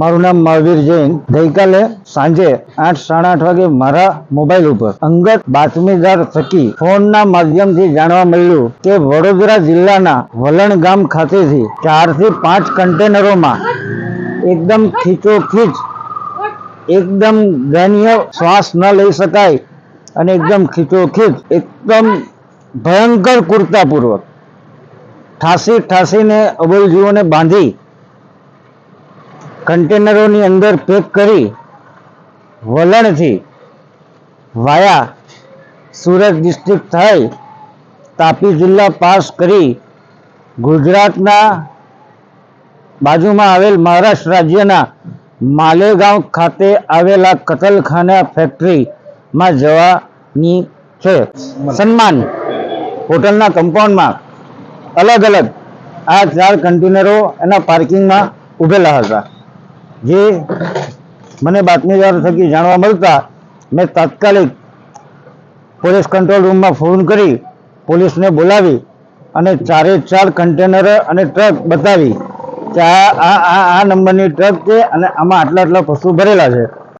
મારું નામ મહાવીર જૈન. ગઈકાલે સાંજે આઠ, સાડા આઠ વાગે મારા મોબાઈલ ઉપર અંગત બાતમીદાર થકી ફોનના માધ્યમથી જાણવા મળ્યું કે વડોદરા જિલ્લાના વલણ ગામ ખાતેથી ચારથી પાંચ કન્ટેનરોમાં એકદમ ખીચોખીચ, એકદમ દયનીય શ્વાસ ન લઈ શકાય અને એકદમ ખીચોખીચ, એકદમ ભયંકર કુર્તાપૂર્વક ઠાસી ઠાસીને અબોલજીઓને બાંધી કન્ટેનરોની અંદર પેક કરી વલણથી વાયા સુરત ડિસ્ટ્રિક્ટ થઈ તાપી જિલ્લા પાસ કરી ગુજરાતના બાજુમાં આવેલ મહારાષ્ટ્ર રાજ્યના માલેગાંવ ખાતે આવેલા કતલખાના ફેક્ટરીમાં જવાની છે. સન્માન હોટલના કમ્પાઉન્ડમાં અલગ અલગ આ ચાર કન્ટેનરો એના પાર્કિંગમાં ઊભેલા હતા. જે મને બાતમીદારો થકી જાણવા મળતા મેં તાત્કાલિક પોલીસ કંટ્રોલ રૂમમાં ફોન કરી પોલીસને બોલાવી અને ચારે ચાર કન્ટેનર અને ટ્રક બતાવી કે આ આ આ નંબરની ટ્રક છે અને આમાં આટલા આટલા પશુ ભરેલા છે.